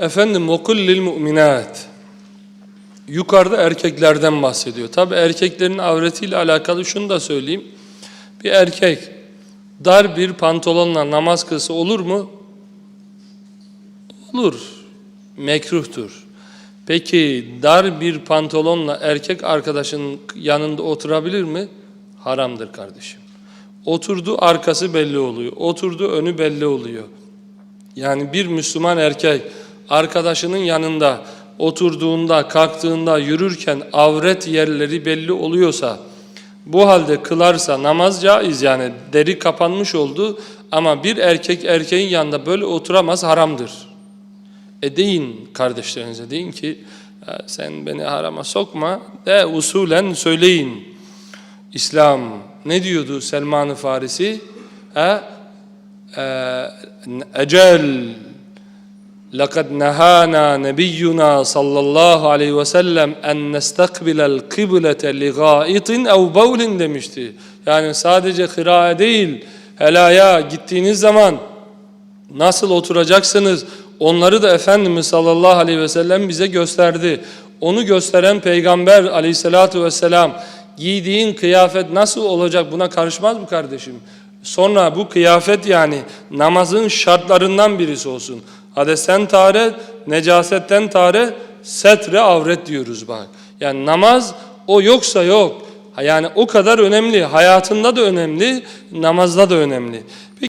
Efendim okul lil mu'minat. Yukarıda erkeklerden bahsediyor. Tabi erkeklerin avretiyle alakalı şunu da söyleyeyim. Bir erkek dar bir pantolonla namaz kılsa olur mu? Olur. Mekruhtur. Peki dar bir pantolonla erkek arkadaşının yanında oturabilir mi? Haramdır kardeşim. Oturdu arkası belli oluyor. Oturdu önü belli oluyor. Yani bir Müslüman erkek arkadaşının yanında oturduğunda, kalktığında, yürürken avret yerleri belli oluyorsa, bu halde kılarsa namaz caiz yani deri kapanmış oldu ama bir erkek erkeğin yanında böyle oturamaz haramdır. E deyin kardeşlerinize deyin ki "Ya sen beni harama sokma de usulen söyleyin. İslam ne diyordu Selman-ı Farisi? Ha? Ee, ecel لقد نهانا نبينا صلى الله عليه وسلم en nestakbilel kıblete li gaitin ev bavlin demişti. Yani sadece kırae değil, helaya gittiğiniz zaman nasıl oturacaksınız? Onları da Efendimiz sallallahu aleyhi ve sellem bize gösterdi. Onu gösteren Peygamber aleyhissalatu vesselam giydiğin kıyafet nasıl olacak buna karışmaz mı kardeşim? Sonra bu kıyafet yani namazın şartlarından birisi olsun. Hadesten taharet, necasetten taharet, setre avret diyoruz bak. Yani namaz o yoksa yok. Yani o kadar önemli. Hayatında da önemli, namazda da önemli.